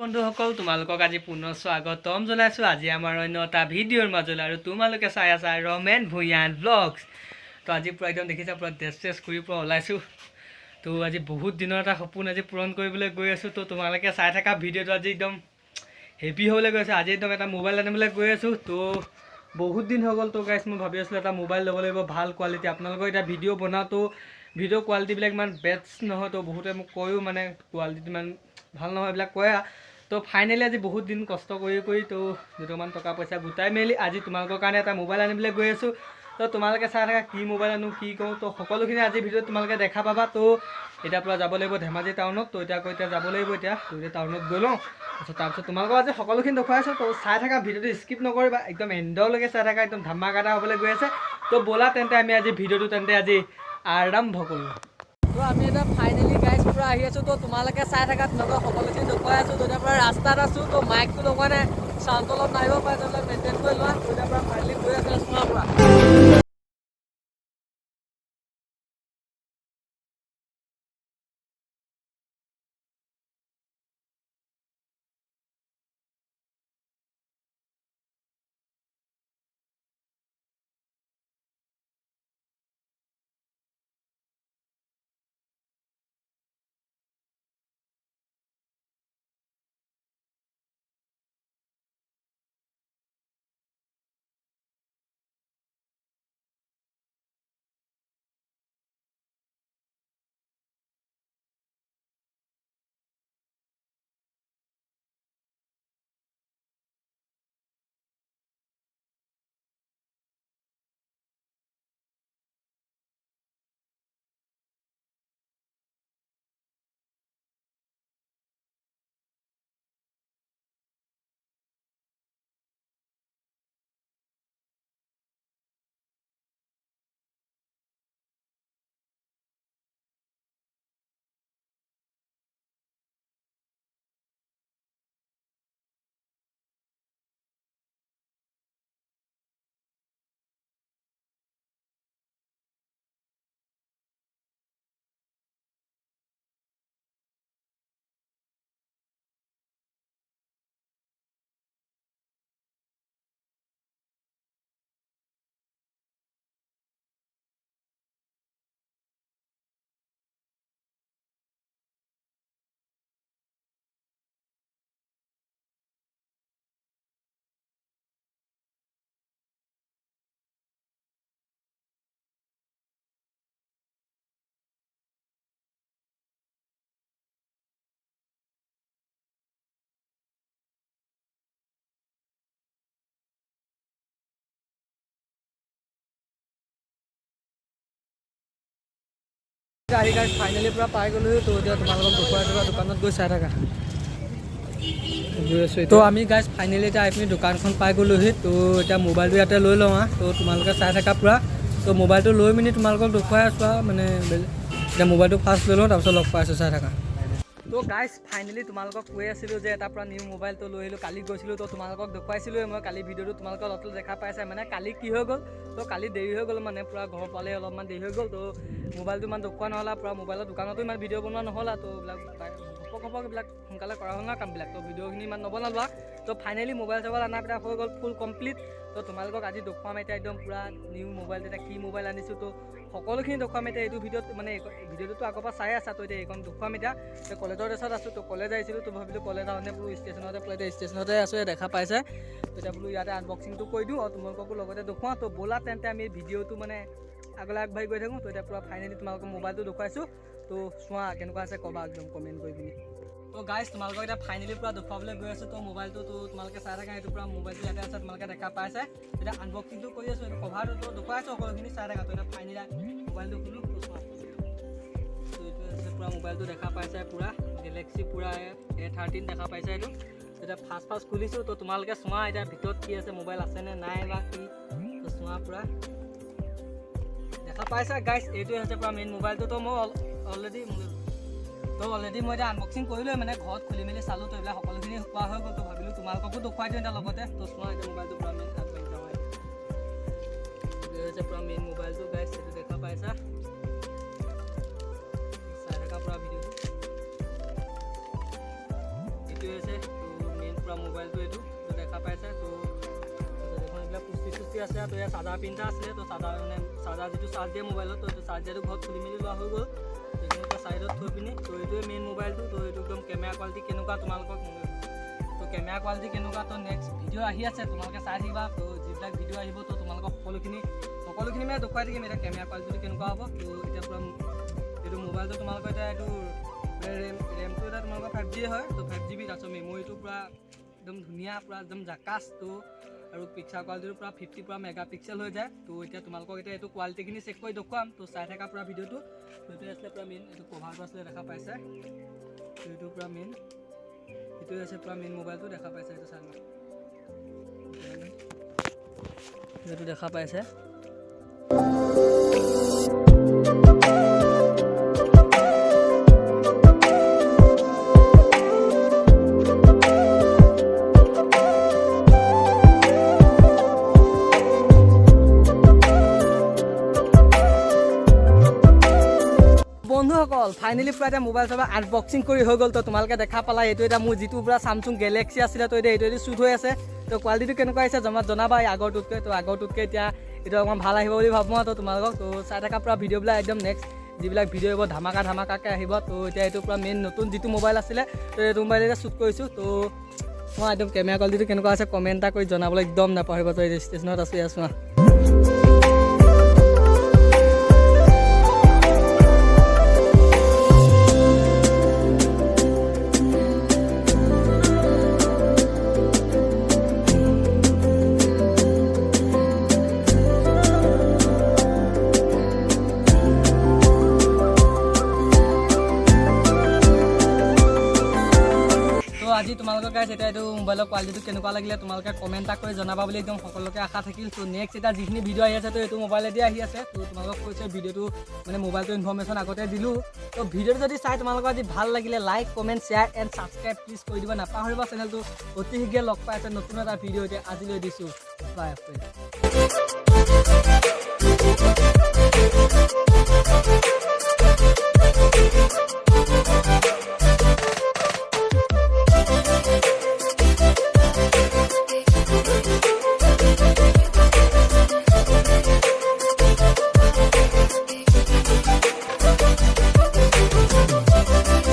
বন্ধুসকল তোমালোকক আজি পুনৰ স্বাগতম জনাইছোঁ। আজি আমাৰ অন্য এটা ভিডিঅ'ৰ মাজলৈ আৰু তোমালোকে চাই আছা ৰমেন ভূঞান ব্লগছ তো আজি পূৰা একদম দেখিছা পূৰা ড্ৰেছ চেছ কৰি পূৰা ওলাইছোঁ। তো আজি বহুত দিনৰ এটা সপোন আজি পূৰণ কৰিবলৈ গৈ আছোঁ। তো তোমালোকে চাই থকা ভিডিঅ'টো আজি একদম হেভি হ'বলৈ গৈ আছে আজি একদম এটা মোবাইল আনিবলৈ গৈ আছোঁ। তো বহুত দিন হৈ গ'ল। তো গাইছ মই ভাবি আছিলোঁ এটা মোবাইল ল'ব লাগিব ভাল কোৱালিটি আপোনালোকৰ এতিয়া ভিডিঅ' বনাওঁতো ভিডিঅ' কোৱালিটিবিলাক ইমান বেটছ নহয়। তো বহুতে মোক কয়ো মানে কোৱালিটি ইমান ভাল নহয় এইবিলাক কয়। তো ফাইনেলি আজি বহুত দিন কষ্ট কৰি কৰি তো দুটামান টকা পইচা গোটাই মেলি আজি তোমালোকৰ কাৰণে এটা মোবাইল আনিবলৈ গৈ আছোঁ। তো তোমালোকে চাই থাকা কি মোবাইল আনো কি কৰোঁ। তো সকলোখিনি আজি ভিডিঅ'ত তোমালোকে দেখা পাবা। তো এতিয়া পৰা যাব লাগিব ধেমাজি টাউনত। তো এতিয়া আকৌ এতিয়া যাব লাগিব এতিয়া। তো এতিয়া টাউনত গৈ লওঁ। তাৰপিছত তাৰপিছত তোমালোকক আজি সকলোখিনি দেখুৱাইছোঁ। তো চাই থাকা ভিডিঅ'টো স্কিপ নকৰিবা। একদম এণ্ডলৈকে চাই থাকা। একদম ধামাকা এটা হ'বলৈ গৈ আছে। তো ব'লা তেন্তে আমি আজি ভিডিঅ'টো তেন্তে আজি আৰম্ভ কৰোঁ। আমি এতিয়া ফাইনেলি পূৰা আহি আছোঁ, তো তোমালোকে চাই থাকা তোমালোকক সকলোখিনি দেখুৱাই আছোঁ তো এতিয়া পৰা ৰাস্তাত আছোঁ, তো মাইকটো লগোৱা নাই, চাউণ্ডটো অলপ নাহিব পাৰে তেনেহ'লে মেইনটেইন কৰি লোৱা তো এতিয়া পৰা ফাইনেলি গৈ আছে চোৱাৰ পৰা। ফাইনেলি পূৰা পাই গ'লো তো দেখুৱাই থকা দোকানত গৈ চাই থাকা। তো আমি গাইজ ফাইনেলি এতিয়া আহি পিনি দোকানখন পাই গ'লোহি। তো এতিয়া মোবাইলটো ইয়াতে লৈ লওঁ আৰু তো তোমালোকে চাই থাকা পূৰা। তো মোবাইলটো লৈ পিনি তোমালোকক দেখুৱাই আছোঁ আৰু মানে এতিয়া মোবাইলটো ফাৰ্ষ্ট লৈ লওঁ তাৰপিছত লগ পাই আছোঁ চাই থাকা। তো গাইজ ফাইনেলি তোমালোকক কৈ আছিলোঁ যে এটা পৰা নিউ মোবাইলটো লৈ আহিলোঁ। কালি গৈছিলোঁ তো তোমালোকক দেখুৱাইছিলোঁৱে মই। কালি ভিডিঅ'টো তোমালোকৰ অলপ দেখা পাইছে মানে কালি কি হৈ গ'ল? তো কালি দেৰি হৈ গ'ল মানে পূৰা ঘৰ পালে অলপমান দেৰি হৈ গ'ল। তো মোবাইলটো ইমান দেখুওৱা নহ'লা পূৰা মোবাইলৰ দোকানতো ইমান ভিডিঅ' বনোৱা নহ'লা। তো এইবিলাক ঘপক এইবিলাক সোনকালে কৰা হ'ল ন কামবিলাক। তো ভিডিঅ'খিনি ইমান নবনালোৱা তো ফাইনেলি মোবাইল চোবাইল অনা পিটা হৈ গ'ল ফুল কমপ্লিট তো তোমালোকক আজি দেখুৱাম এতিয়া একদম পূৰা নিউ মোবাইল এতিয়া কি মোবাইল আনিছোঁ। তো সকলোখিনি দেখুৱাম এতিয়া এইটো ভিডিঅ'ত মানে ভিডিঅ'টোতো আগৰ পৰা চাই আছা তো এতিয়া এইখন দেখুৱাম এতিয়া। এতিয়া কলেজৰ ড্ৰেছত আছোঁ তো কলেজ আহিছিলোঁ তো ভাবিলোঁ কলেজ আহোঁতে বোলো ষ্টেচনতে এতিয়া ষ্টেচনতে আছোঁ দেখা পাইছে। তো এতিয়া বোলো ইয়াতে আনবক্সিংটো কৰি দিওঁ আৰু তোমালোককো লগতে দেখুৱাওঁ। তো ব'লা তেন্তে আমি ভিডিঅ'টো মানে আগলৈ আগবাঢ়ি গৈ থাকোঁ। তো এতিয়া পূৰা ফাইনেলি তোমালোকক মোবাইলটো দেখুৱাইছোঁ। তো চোৱা কেনেকুৱা আছে ক'বা একদম কমেণ্ট কৰি পিনি। তো গাইজ তোমালোকক এতিয়া ফাইনেলি পূৰা দেখুৱাবলৈ গৈ আছোঁ তো মোবাইলটো তো তোমালোকে চাই থাকা এইটো পূৰা মোবাইলটো ইয়াতে আছে তোমালোকে দেখা পাইছে। এতিয়া আনবক্সিংটো কৰি আছোঁ এইটো কভাৰটো তো দেখুৱাই আছোঁ সকলোখিনি চাই থাকা তো এতিয়া ফাইনেলি মোবাইলটো খোলোঁ তো চোৱা। তো এইটো আছে পূৰা মোবাইলটো দেখা পাইছে পূৰা গেলেক্সি পূৰা এ থাৰ্টিন দেখা পাইছে এইটো। এতিয়া ফাৰ্ষ্ট ফাৰ্ষ্ট খুলিছোঁ তো তোমালোকে চোৱা এতিয়া ভিতৰত কি আছে মোবাইল আছেনে নাই বা কি তো চোৱা পূৰা। দেখা পাইছা গাইছ এইটোৱে হৈছে পূৰা মেইন মোবাইলটো তো মই অলৰেডি তো অলৰেডি মই এতিয়া আনবক্সিং কৰিলোৱে মানে ঘৰত খুলি মেলি চালোঁ তো এইবিলাক সকলোখিনি কোৱা হৈ গ'ল তো ভাবিলোঁ তোমালোককো দেখুৱাই দিওঁ এতিয়া লগতে। তো চোৱা এতিয়া মোবাইলটো পূৰা মেইন আগবাঢ়ি যাওঁ। এইটো হৈছে পূৰা মেইন মোবাইলটো গাইছ এইটো দেখা পাইছা? চাই থকা পূৰা ভিডিঅ'টো। এইটোৱে হৈছে পূৰা মোবাইলটো এইটো তো দেখা পাইছে? তো এইবিলাক পুষ্টি চুষ্টি আছে তো ইয়াত চাৰ্জাৰ পিন্ধা আছিলে তো চাৰ্জাৰ মানে চাৰ্জাৰ যিটো চাৰ্জ দিয়ে মোবাইলত তো এইটো চাৰ্জাৰটো ঘৰত খুলি মেলি লোৱা হৈ গ'ল। ছাইডত থৈ পিনি তো এইটোৱে মেইন মোবাইলটো তো এইটো একদম কেমেৰা কোৱালিটি কেনেকুৱা তোমালোকক তো কেমেৰা কোৱালিটি কেনেকুৱা তো নেক্সট ভিডিঅ' আহি আছে তোমালোকে চাই থাকিবা। তো যিবিলাক ভিডিঅ' আহিব তো তোমালোকক সকলোখিনি সকলোখিনি মানে দেখুৱাই থাকিম এতিয়া কেমেৰা কোৱালিটিটো কেনেকুৱা হ'ব। তো এতিয়া পূৰা এইটো মোবাইলটো তোমালোকৰ এতিয়া এইটো ৰেম ৰেমটো এতিয়া তোমালোকৰ ফাইভ জি হয়। তো ফাইভ জি বি তাৰপিছত মেমৰিটো পূৰা একদম ধুনীয়া পূৰা একদম জাকাচ তো আৰু পিক্সাৰ কোৱালিটিটো পূৰা ফিফটি পূৰা মেগা পিক্সেল হৈ যায়। তো এতিয়া তোমালোকক এতিয়া এইটো কোৱালিটিখিনি চেক কৰি দেখুৱাম। তো চাই থাকা পূৰা ভিডিঅ'টো। তো এইটোৱে আছিলে পূৰা মেইন এইটো কভাৰটো আছিলে দেখা পাইছে। এইটো পূৰা মেইন এইটোৱে আছে পূৰা মেইন মোবাইলটো দেখা পাইছে এইটো চাই এইটো দেখা পাইছে। বন্ধুসকল ফাইনেলি পূৰা এতিয়া মোবাইল চবাইল আনবক্সিং কৰি হৈ গ'ল। তো তোমালোকে দেখা পালা এইটো এতিয়া মোৰ যিটো পূৰা চামচুং গেলেক্সি আছিলে তো এতিয়া এইটো এইটো শ্বুট হৈ আছে। তো কোৱালিটিটো কেনেকুৱা আহিছে জমা জনাবা এই আগৰটোতকৈ। তো আগৰটোতকৈ এতিয়া এইটো অকণমান ভাল আহিব বুলি ভাবোঁ তো তোমালোকক। তো চাই থকা পূৰা ভিডিঅ'বিলাক একদম নেক্সট যিবিলাক ভিডিঅ' আহিব ধামাকা ধামাকাকৈ আহিব তো এতিয়া এইটো পূৰা মেইন নতুন যিটো মোবাইল আছিলে তো এইটো মোবাইল এতিয়া শ্বুট কৰিছোঁ। তো মই একদম কেমেৰা কোৱালিটিটো কেনেকুৱা আছে কমেণ্ট এটা কৰি জনাবলৈ একদম নাপাহৰিব তো এই ষ্টেচনত আছোঁ আছোঁ আহ আজি তোমালোকৰ গাইজ, এতিয়া এইটো মোবাইলৰ কোৱালিটিটো কেনেকুৱা লাগিলে তোমালোকে কমেণ্ট এটা কৰি জনাবা বুলি একদম সকলোকে আশা থাকিল। তো নেক্সট এতিয়া যিখিনি ভিডিঅ' আহি আছে, তো এইটো মোবাইলেদি আহি আছে। তো তোমালোকক কৈছে ভিডিঅ'টো মানে মোবাইলটো ইনফৰ্মেশ্যন আগতে দিলোঁ। তো ভিডিঅ'টো যদি চাই তোমালোকৰ আজি ভালো লাগিলে like comment share and subscribe please কৰি দিব। নাপাহৰিব চেনেলটো অতি শীঘ্ৰে লগ পাই আছে নতুন এটা ভিডিঅ' এতিয়া আজিলৈ দিছোঁ। বাই